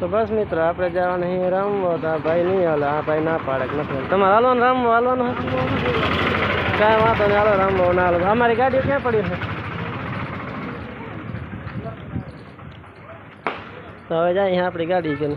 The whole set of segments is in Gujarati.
તો બસ મિત્રો, આપણે જવાનું અહીં રમવો. તો આ ભાઈ નહીં હાલો, આ ભાઈ ના પાડે નથી તમારે હાલો ને રમવો, હાલો ને. કાંઈ વાંધો નહીં, હાલો, રમવો ના હાલો. અમારી ગાડી ક્યાં પડી છે? તો હવે જાય અહીંયા આપણી ગાડી કે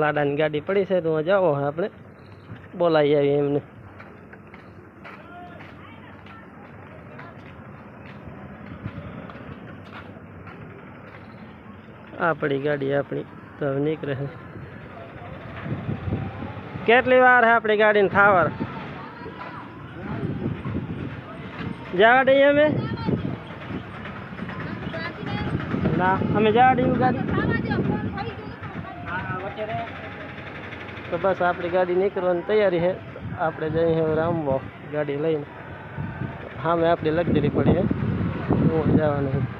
લાડાની ગાડી પડી છે, તો જાઓ આપણે બોલાવી આવીએ એમને. આપણી ગાડી આપણી તો હવે નીકળે કેટલી વાર છે આપણી ગાડીને થાવર? જવા દઈએ અમે? ના, અમે જવા દઈએ ગાડી? તો બસ આપણી ગાડી નીકળવાની તૈયારી છે. આપણે જઈએ રામવો ગાડી લઈને. સામે આપણી લગજરી પડી હું જવાનું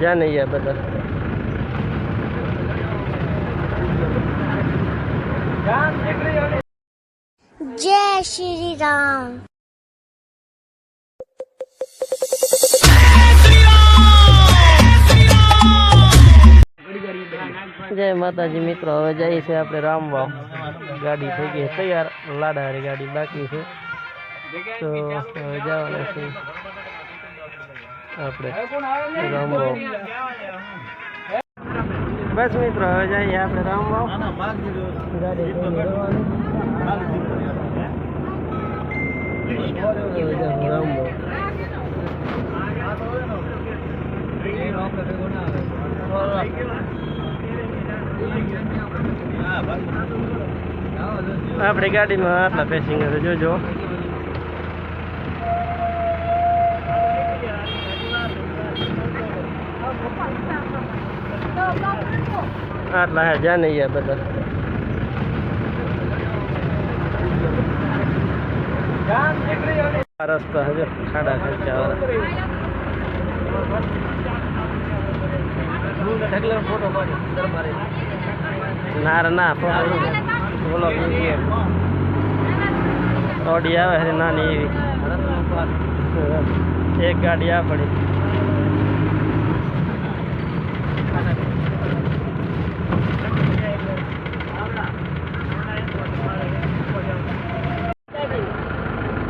જા નહીં ગયા બધા जय श्री राम જય માતાજી મિત્રો હવે જઈએ છે આપણે રામવાવ ગાડી થઈ ગઈ છે તૈયાર લાડાવાળી ગાડી બાકી છે તો હવે જવાના છે આપણે. રામ બસ મિત્રો હવે જઈએ આપણે રામ. હવે આપણી ગાડીમાં આટલા પેસેન્જર જોજો. આટલા હે જા નહીં ગયા બધા. આ રસ્તો હવે ખાડા ખર્ચા ના ના બોલો ઓડી આવે છે નાની એવી. એક ગાડી આ પડી.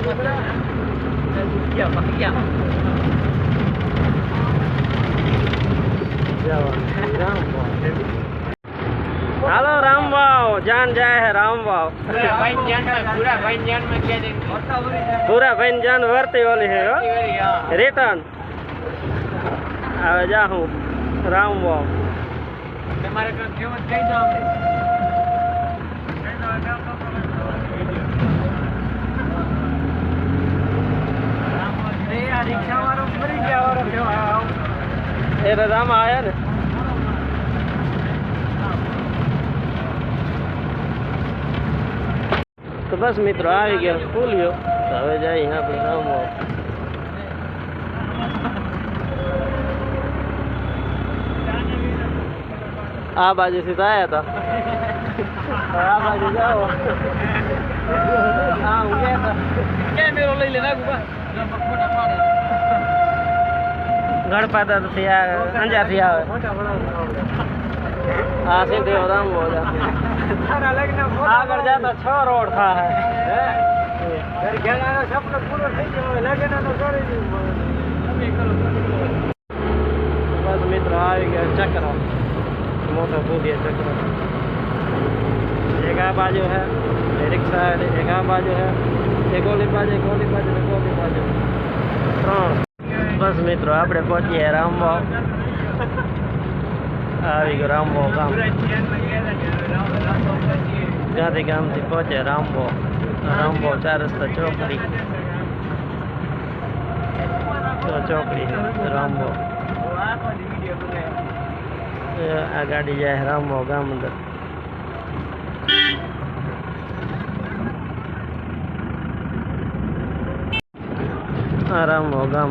આ છે ગળપાદર હો. ગળપાદર ગામ મોટો હવે ચાલ હું કુલિયામાં ભાઈ ભાગી ગયું હાલો રામવાવ જાન જાય હે રામવાવ પૂરા ભાઈ જાન વર્તી ઓલી છે રિટર્ન હવે જા હું રામવાવ એ તો રામા આયા ને તો બસ મિત્રો, આવી ગયા ફૂલ્યો તો હવે જાય આપણે રામવાવ આ બાજુથી તો આવ્યા હતા આ બાજુ જાઓ. ગયા કેમેરો લઈ લે ગણપાદર થી અંજાર થી આવે હા સીધે રામ આગળ જતા છ રોડ થાય સપનો પૂરો થઈ ગયો લગ્ન કરી દીધું ચક્ર મોટો ભૂલિયો ચક્ર એક આ બાજુ હે એ રિક્ષા હે એક આ બાજુ હે એક ઓલી બાજુ એક ઓલી બાજુ એક ઓલી બાજુ ત્રણ બસ મિત્રો આપણે પહોંચીએ રામવાવ આવી ગયો રામવાવ ગામ ગાંધી ગામથી પહોંચે રામવાવ રામવાવ ચાર રસ્તા ચોકડી તો ચોકડી રામવાવ એ આ ગાડી જાય રામવાવ ગામ અંદર આ રામવાવ ગામ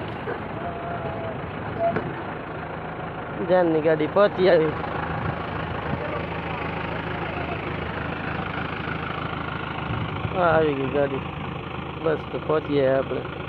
જાનની ગાડી પહોંચી આવી આવી ગઈ ગાડી બસ તો પહોંચીએ આપણે